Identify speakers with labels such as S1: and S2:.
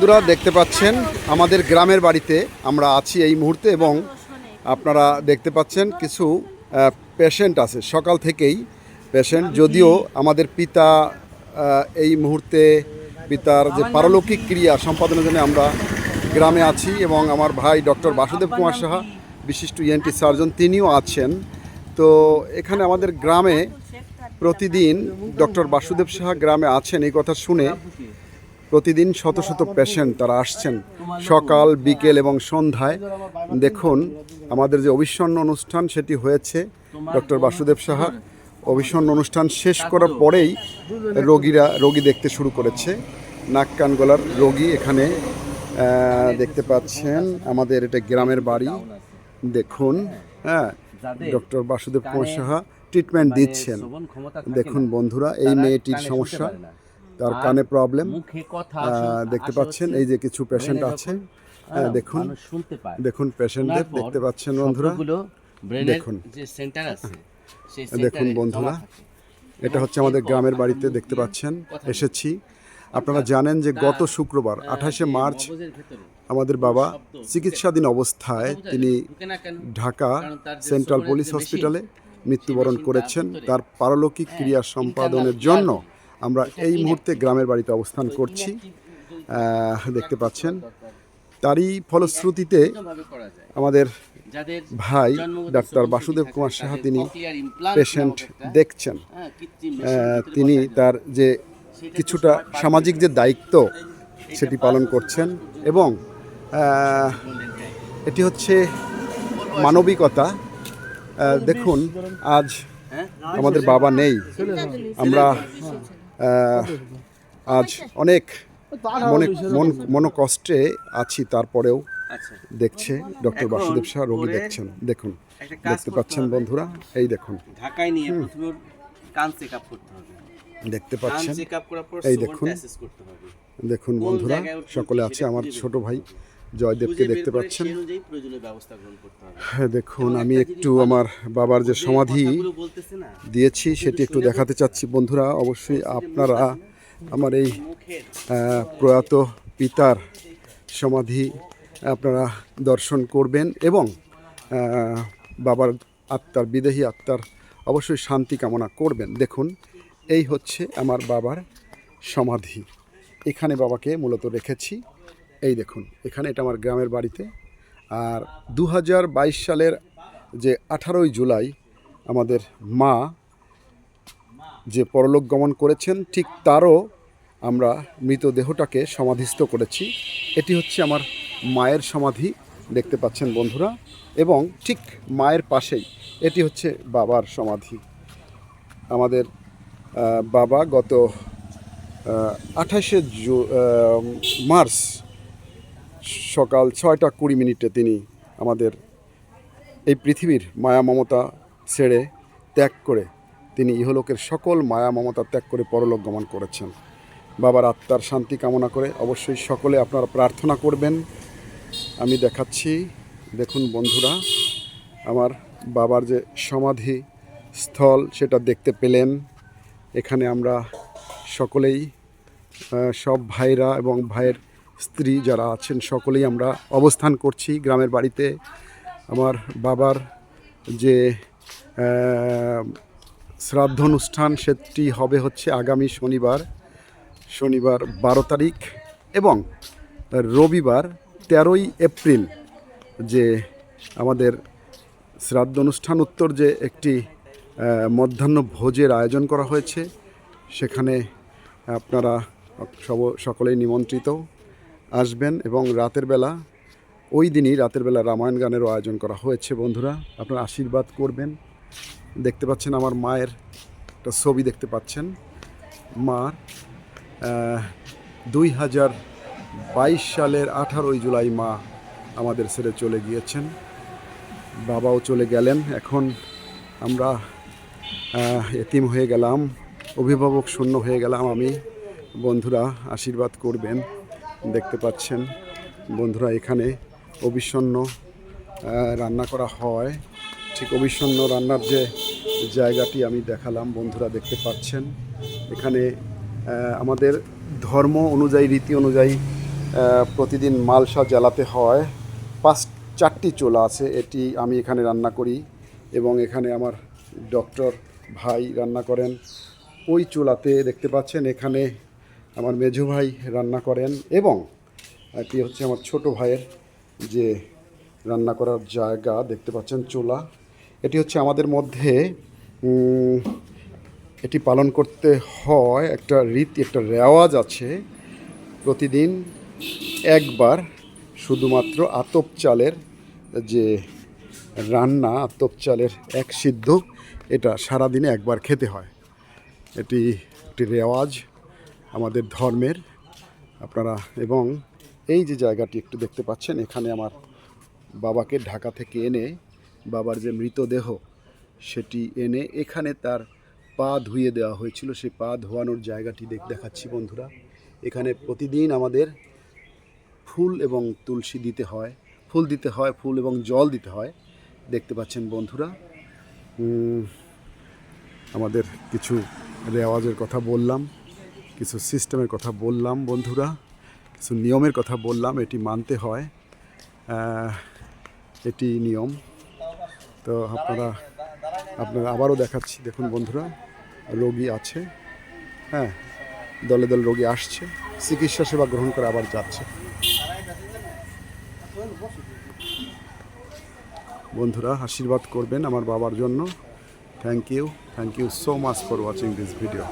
S1: বন্ধুরা দেখতে পাচ্ছেন, আমাদের গ্রামের বাড়িতে আমরা আছি এই মুহূর্তে এবং আপনারা দেখতে পাচ্ছেন কিছু পেশেন্ট আছে। সকাল থেকেই পেশেন্ট যদিও আমাদের পিতা এই মুহূর্তে পিতার যে পারলৌকিক ক্রিয়া সম্পাদনের জন্য আমরা গ্রামে আছি এবং আমার ভাই ডক্টর বাসুদেব কুমার সাহা, বিশিষ্ট ইএনটি সার্জন, তিনিও আছেন। তো এখানে আমাদের গ্রামে প্রতিদিন ডক্টর বাসুদেব সাহা গ্রামে আছেন, এই কথা শুনে প্রতিদিন শত শত পেশেন্ট তারা আসছেন। সকাল, বিকেল এবং সন্ধ্যায়। দেখুন, আমাদের যে অবিষণ্ণ অনুষ্ঠান সেটি হয়েছে ডক্টর বাসুদেব সাহা। অবিষণ্ণ অনুষ্ঠান শেষ করার পরেই রোগীরা, রোগী দেখতে শুরু করেছে। নাক, কান, গলার রোগী এখানে দেখতে পাচ্ছেন। আমাদের এটা গ্রামের বাড়ি। দেখুন হ্যাঁ ডক্টর বাসুদেব কুমার সাহা ট্রিটমেন্ট দিচ্ছেন। দেখুন বন্ধুরা, এই মেয়েটির সমস্যা। তার কানে প্রবলেম দেখতে পাচ্ছেন এই যে কিছু পেশেন্ট আছে। হ্যাঁ, দেখুন দেখুন পেশেন্টদের দেখতে পাচ্ছেন বন্ধুরা? দেখুন।
S2: যে সেন্টার আছে সেই
S1: দেখুন বন্ধুরা এটা হচ্ছে আমাদের গ্রামের বাড়িতে দেখতে পাচ্ছেন এসেছি। আপনারা জানেন যে গত শুক্রবার আঠাশে মার্চ আমাদের বাবা চিকিৎসাধীন অবস্থায় তিনি
S2: ঢুকে
S1: সেন্ট্রাল পুলিশ হসপিটালে মৃত্যুবরণ করেছেন। তার পারলৌকিক ক্রিয়া সম্পাদনের জন্য আমরা এই মুহূর্তে গ্রামের বাড়িতে অবস্থান করছি। দেখতে পাচ্ছেন। তারই ফলশ্রুতিতে আমাদের ভাই ডাক্তার বাসুদেব কুমার সাহা তিনি পেশেন্ট দেখছেন।
S2: হ্যাঁ,
S1: তিনি তার যে কিছুটা সামাজিক যে দায়িত্ব সেটি পালন করছেন এবং এটি হচ্ছে মানবিকতা। দেখুন আজ
S2: হ্যাঁ?
S1: আমাদের বাবা নেই। আমরা আজ অনেক মনে মন মনোকষ্টে আছি তারপরেও
S2: আচ্ছা।
S1: দেখছে ডক্টর বাসুদেব শাহ রোগী দেখছেন। দেখুন দেখতে পাচ্ছেন বন্ধুরা? এই দেখুন।
S2: ঢাকায় নিয়ে প্রথমে কান করতে হবে।
S1: দেখতে পাচ্ছেন? এই দেখুন। দেখুন বন্ধুরা সকলে আছে আমার ছোট ভাই। জয়দেবকে দেখতে পাচ্ছেন। হ্যাঁ দেখুন আমি
S2: একটু
S1: আমার বাবার যে সমাধি দিয়েছি সেটি একটু দেখাতে চাচ্ছি। বন্ধুরা অবশ্যই আপনারা আমার এই প্রয়াত পিতার সমাধি আপনারা দর্শন করবেন এবং বাবার আত্মার বিদেহী আত্মার অবশ্যই শান্তি কামনা করবেন। দেখুন এই হচ্ছে আমার বাবার সমাধি। এখানে বাবাকে মূলত রেখেছি। এই দেখুন, এখানে এটা আমার গ্রামের বাড়িতে। আর দু হাজার বাইশ সালের যে আঠারোই জুলাই আমাদের মা যে পরলোক গমন করেছেন, ঠিক তারও আমরা মৃতদেহটাকে সমাধিস্থ করেছি। এটি হচ্ছে আমার মায়ের সমাধি, দেখতে পাচ্ছেন বন্ধুরা। এবং ঠিক মায়ের পাশেই এটি হচ্ছে বাবার সমাধি। আমাদের বাবা গত আঠাশে জু মার্চ সকাল ছয়টা কুড়ি মিনিটে তিনি আমাদের এই পৃথিবীর মায়া মমতা ছেড়ে ত্যাগ করে তিনি ইহলোকের সকল মায়া মমতা ত্যাগ করে পরলোক গমন করেছেন। বাবার আত্মার শান্তি কামনা করে অবশ্যই সকলে আপনারা প্রার্থনা করবেন। আমি দেখাচ্ছি, দেখুন বন্ধুরা, আমার বাবার যে সমাধি স্থল সেটা দেখতে পেলেন। এখানে আমরা সকলেই সব ভাইরা এবং ভাইয়ের স্ত্রী যারা আছেন সকলেই আমরা অবস্থান করছি গ্রামের বাড়িতে। আমার বাবার যে শ্রাদ্ধ অনুষ্ঠান সেটি হবে হচ্ছে আগামী শনিবার শনিবার বারো তারিখ এবং রবিবার তেরোই এপ্রিল যে আমাদের শ্রাদ্ধ অনুষ্ঠান উত্তর যে একটি মধ্যাহ্ন ভোজের আয়োজন করা হয়েছে। সেখানে আপনারা সব, সকলেই নিমন্ত্রিত। আসবেন এবং রাতের বেলা, ওই দিনই রাতের বেলা রামায়ণ গানেরও আয়োজন করা হয়েছে বন্ধুরা। আপনারা আশীর্বাদ করবেন। দেখতে পাচ্ছেন আমার মায়ের একটা ছবি দেখতে পাচ্ছেন। মার দুই হাজার বাইশ সালের আঠারোই জুলাই মা আমাদের ছেড়ে চলে গিয়েছেন। বাবাও চলে গেলেন। এখন আমরা এতিম হয়ে গেলাম। অভিভাবক শূন্য হয়ে গেলাম আমি। বন্ধুরা, আশীর্বাদ করবেন। দেখতে পাচ্ছেন। বন্ধুরা, এখানে অবিষণ্ণ রান্না করা হয়। ঠিক অবিষণ্ণ রান্নার যে জায়গাটি আমি দেখালাম, বন্ধুরা দেখতে পাচ্ছেন। এখানে আমাদের ধর্ম অনুযায়ী, রীতি অনুযায়ী প্রতিদিন মালসা জ্বালাতে হয়। পাঁচ, চারটি চোলা আছে, এটি আমি এখানে রান্না করি এবং এখানে আমার ডক্টর ভাই রান্না করেন। ওই চুলাতে দেখতে পাচ্ছেন, এখানে আমার মেঝু ভাই রান্না করেন এবং এটি হচ্ছে আমার ছোট ভাইয়ের যে রান্না করার জায়গা, দেখতে পাচ্ছেন চুলা। এটি হচ্ছে আমাদের মধ্যে এটি পালন করতে হয় একটা রীতি, একটা রেওয়াজ আছে প্রতিদিন একবার শুধুমাত্র আতপ চালের যে রান্না, আতপ চালের এক সিদ্ধ, এটা সারাদিনে একবার খেতে হয়। এটি একটি রেওয়াজ। আমাদের ধর্মের, আপনারা এবং এই যে জায়গাটি একটু দেখতে পাচ্ছেন, এখানে আমার বাবাকে ঢাকা থেকে এনে বাবার যে মৃতদেহ সেটি এনে এখানে তার পা ধুয়ে দেওয়া হয়েছিল। সেই পা ধোয়ানোর জায়গাটি দেখ, দেখাচ্ছি বন্ধুরা। এখানে প্রতিদিন আমাদের ফুল এবং তুলসী দিতে হয়, ফুল দিতে হয়, ফুল এবং জল দিতে হয়। দেখতে পাচ্ছেন বন্ধুরা আমাদের কিছু রেওয়াজের কথা বললাম। কিছু সিস্টেমের কথা বললাম, বন্ধুরা। কিছু নিয়মের কথা বললাম, এটি মানতে হয়। এটি নিয়ম। তো আপনারা আপনারা আবারও দেখাচ্ছি। দেখুন বন্ধুরা, রোগী আছে। হ্যাঁ দলে দলে রোগী আসছে। চিকিৎসা সেবা গ্রহণ করে আবার যাচ্ছে। বন্ধুরা, আশীর্বাদ করবেন আমার বাবার জন্য। Thank you thank you so much for watching this video